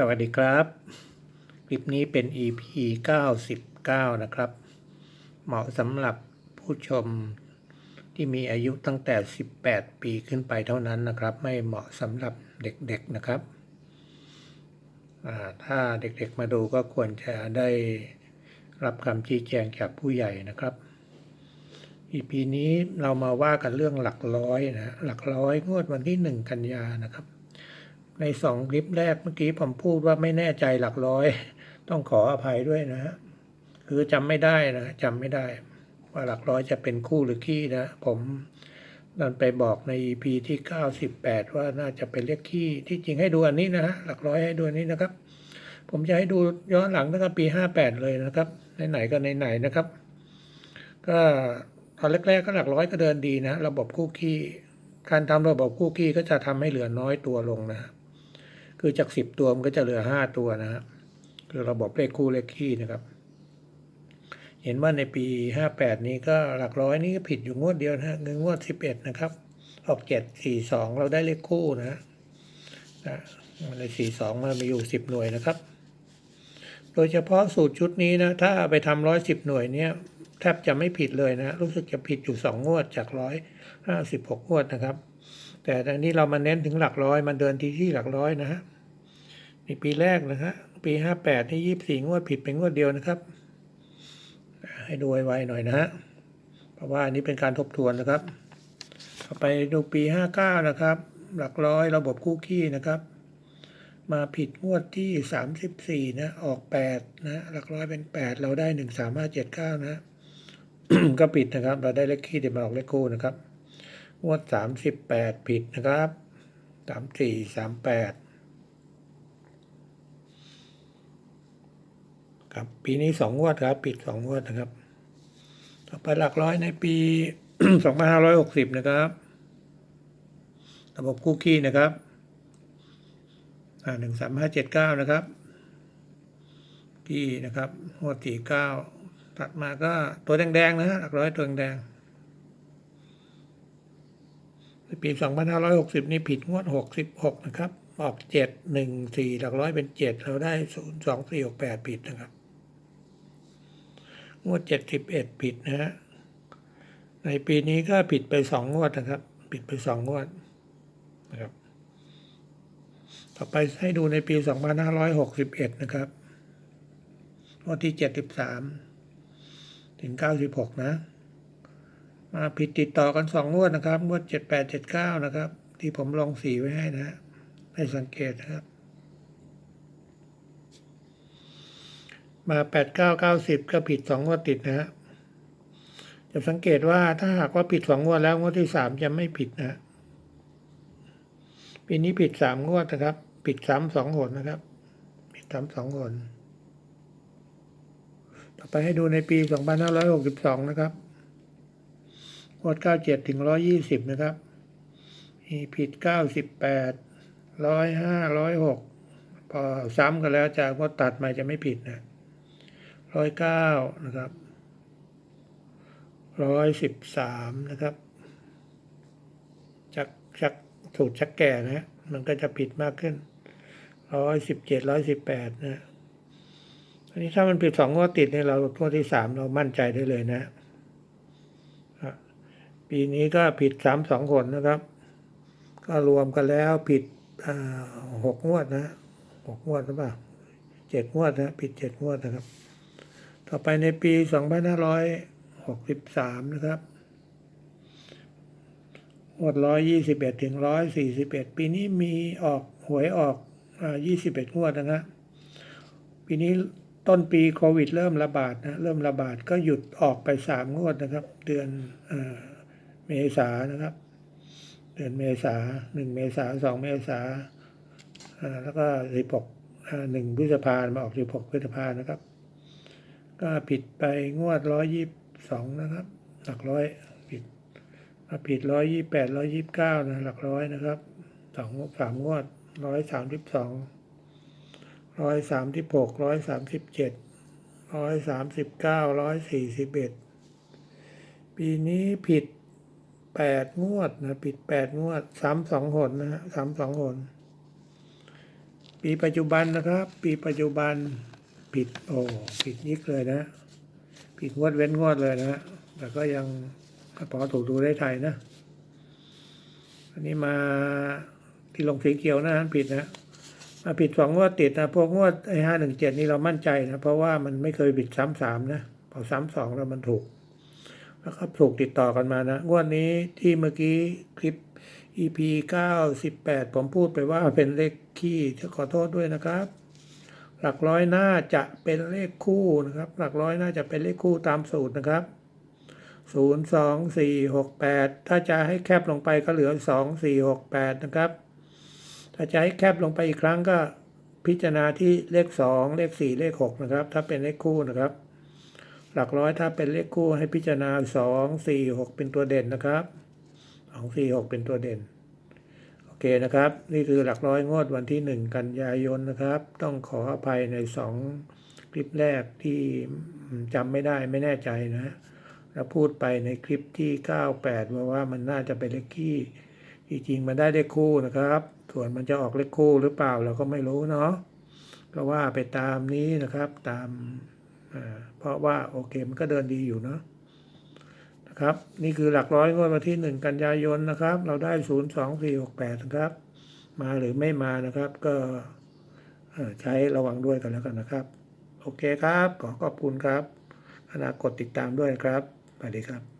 สวัสดีครับ คลิปนี้เป็น EP 99 นะครับ เหมาะสำหรับผู้ชมที่มีอายุตั้งแต่ 18 ปีขึ้นไปเท่านั้นนะครับ ไม่เหมาะสำหรับเด็กๆนะครับ ถ้าเด็กๆมาดูก็ควรจะได้รับคำชี้แจงจากผู้ใหญ่นะครับ EP นี้เรามาว่ากันเรื่องหลักร้อยนะ หลักร้อยงวดวันที่ 1 กันยานะครับ ในสองคลิปแรกเมื่อกี้ผมพูดว่าไม่แน่ใจหลักร้อย ต้องขออภัยด้วยนะฮะคือจำไม่ได้นะจำไม่ได้ ว่าหลักร้อยจะเป็นคู่หรือขี้นะ ผมนั่นไปบอกใน EP ที่98 ว่าน่าจะเป็นเลขขี้ที่จริงให้ดูอันนี้นะฮะหลักร้อยให้ดูอันนี้นะครับ ผมจะให้ดูย้อนหลังตั้งแต่ปี 58 เลยนะครับไหนๆก็ไหนๆนะครับ ก็ตอนแรกๆก็หลักร้อยก็เดินดีนะ ระบบคู่ขี้การทำระบบคู่ขี้ก็จะทำให้เหลือน้อยตัวลงนะคื คือจากสิบตัวมันก็จะเหลือห้าตัวนะครับคือระบบเลขคู่เลขคี่นะครับ เห็นว่าในปีห้าแปดนี้ก็หลักร้อยนี่ก็ผิดอยู่งวดเดียวนะฮะเงินงวดสิบเอ็ดนะครับ ออกเจ็ดสี่สองเราได้เลขคู่นะนะในสี่สองมันมีอยู่สิบหน่วยนะครับ โดยเฉพาะสูตรชุดนี้นะ ถ้าไปทำร้อยสิบหน่วยเนี้ย แทบจะไม่ผิดเลยนะ รู้สึกจะผิดอยู่สองงวดจากร้อยห้าสิบหกงวดนะครับ แต่ตอนนี้เรามาเน้นถึงหลักร้อย มันเดินที่ที่หลักร้อยนะฮะในปีแรกนะฮะปีห้าแปดที่ยี่สี่งวดผิดเป็นงวดเดียวนะครับ ให้ดูไวๆหน่อยนะฮะเพราะว่าอันนี้เป็นการทบทวนนะครับต่อไปดูปีห้าเก้านะครับ หลักร้อยระบบคู่ขี้นะครับ มาผิดงวดที่สามสิบสี่นะออกแปดนะหลักร้อยเป็นแปดเราได้หนึ่งสามห้าเจ็ดเก้านะ ก็ผิดนะครับ เราได้เลขขี้เดี๋ยวมาออกเลขคู่นะครับงวดสามสิบแปดผิดนะครับสามสี่สามแปดครับปีนี้สองงวดครับปิดสองงวดนะครับ ต่อไปหลักร้อยในปีสองพันห้าร้อยหกสิบนะครับ ระบบคู่ขี้นะครับอ่าหนึ่งสามห้าเจ็ดเก้านะครับขี้นะครับงวดสี่เก้า ตัดมาก็ตัวแดงๆนะฮะหลักร้อยตัวแดงปีสองพันห้าร้อยหกสิบนี่ผิดงวดหกสิบหกนะครับ ออกเจ็ดหนึ่งสี่หลักร้อยเป็นเจ็ดเราได้ศูนย์สองสี่หกแปดผิดนะครับ งวดเจ็ดสิบเอ็ดผิดนะฮะในปีนี้ก็ผิดไปสองงวดนะครับ ผิดไปสองงวดนะครับ ต่อไปให้ดูในปีสองพันห้าร้อยหกสิบเอ็ดนะครับงวดที่เจ็ดสิบสาม ถึง 96 นะ มาผิดติดต่อกันสองวดนะครับ งวดเจ็ดแปดเจ็ดเก้านะครับ ที่ผมลงสีไว้ให้นะให้สังเกตนะครับ มาแปดเก้าเก้าสิบก็ผิดสองวดติดนะฮะจะสังเกตว่าถ้าหากว่าผิดสองวดแล้วงวดที่สามจะไม่ผิดนะปีนี้ผิดสามงวดนะครับ ผิดซ้ำสองหนนะครับ ผิดซ้ำสองหน ต่อไปให้ดูในปีสองพันห้าร้อยหกสิบสองนะครับงวดเก้าเจ็ดถึงร้อยยี่สิบนะครับ มีผิดเก้าสิบแปดร้อยห้าร้อยหกพอซ้ำกันแล้วจากงวดตัดมาจะไม่ผิดนะร้อยเก้านะครับร้อยสิบสามนะครับ ชักชักถูกชักแก่นะ มันก็จะผิดมากขึ้นร้อยสิบเจ็ดร้อยสิบแปดนะ อันนี้ถ้ามันผิดสองงวดติดเนี่ยเรางวดที่สามเรามั่นใจได้เลยนะปีนี้ก็ผิดสามสองคนนะครับ ก็รวมกันแล้วผิดหกงวดนะหกงวดหรือเปล่าเจ็ดงวดนะผิดเจ็ดงวดนะครับ ต่อไปในปีสองพันห้าร้อยหกสิบสามนะครับงวดร้อยยี่สิบเอ็ดถึงร้อยสี่สิบเอ็ดปีนี้มีออกหวยออกยี่สิบเอ็ดงวดนะครับปีนี้ ต้นปีโควิด เริ่มระบาดนะเริ่มระบาดก็หยุดออกไปสามงวดนะครับ เดือนเมษานะครับ เดือนเมษาหนึ่งเมษาสองเมษาแล้วก็สิบหกหนึ่งพฤษภามาออกสิบหกพฤษภานะครับ ก็ผิดไปงวดร้อยยี่สองนะครับ หลักร้อยผิดมาผิดร้อยยี่แปดร้อยยี่บเก้านะหลักร้อยนะครับสองสามงวดร้อยสามสิบสอง ร้อยสามสิบหกร้อยสามสิบเจ็ดร้อยสามสิบเก้าร้อยสี่สิบเอ็ดปีนี้ผิดแปดงวดนะผิดแปดงวดซ้ำสองหนนะฮะซ้ำสองหน ปีปัจจุบันนะครับ ปีปัจจุบันผิดโอ้ผิดยิกเลยนะ ผิดงวดเว้นงวดเลยนะ แต่ก็ยังพอถูกดูได้ไทยนะ อันนี้มาที่ลงสีเขียวนะผิดนะ ผิดสองงวดติดนะพวกงวดไอ้ห้าหนึ่งเจ็ดนี่เรามั่นใจนะเพราะว่ามันไม่เคยผิดซ้ำสามนะพอซ้ำสองแล้วมันถูกแล้วก็ถูกติดต่อกันมานะงวดนี้ที่เมื่อกี้คลิป EP 98ผมพูดไปว่าเป็นเลขขี้จะขอโทษด้วยนะครับ หลักร้อยน่าจะเป็นเลขคู่นะครับ หลักร้อยน่าจะเป็นเลขคู่ตามสูตรนะครับ0 2 4 6 8ถ้าจะให้แคบลงไปก็เหลือ2 4 6 8นะครับ ถ้าจะให้แคบลงไปอีกครั้งก็พิจารณาที่เลข 2 เลข 4 เลข 6 นะครับ ถ้าเป็นเลขคู่นะครับ หลักร้อยถ้าเป็นเลขคู่ให้พิจารณา 2 4 6 เป็นตัวเด่นนะครับ 2 4 6 เป็นตัวเด่น โอเคนะครับ นี่คือหลักร้อยงวดวันที่ 1 กันยายนนะครับ ต้องขออภัยใน 2 คลิปแรกที่จำไม่ได้ไม่แน่ใจนะแล้วพูดไปในคลิปที่ 98ว่าว่ามันน่าจะเป็นเลขขี้จริงๆมันได้เลขคู่นะครับ ส่วนมันจะออกเลขคู่หรือเปล่าเราก็ไม่รู้เนาะก็ว่าไปตามนี้นะครับตามเพราะว่าโอเคมันก็เดินดีอยู่เนาะนะครับ นี่คือหลักร้อยงวดวันที่ 1 กันยายนนะครับ เราได้ 0 2 4 6 8 นะครับ มาหรือไม่มานะครับ ก็ใช้ระวังด้วยกันแล้วกันนะครับ โอเคครับ ขอขอบคุณครับ อนาคตติดตามด้วยครับสวัสดีครับ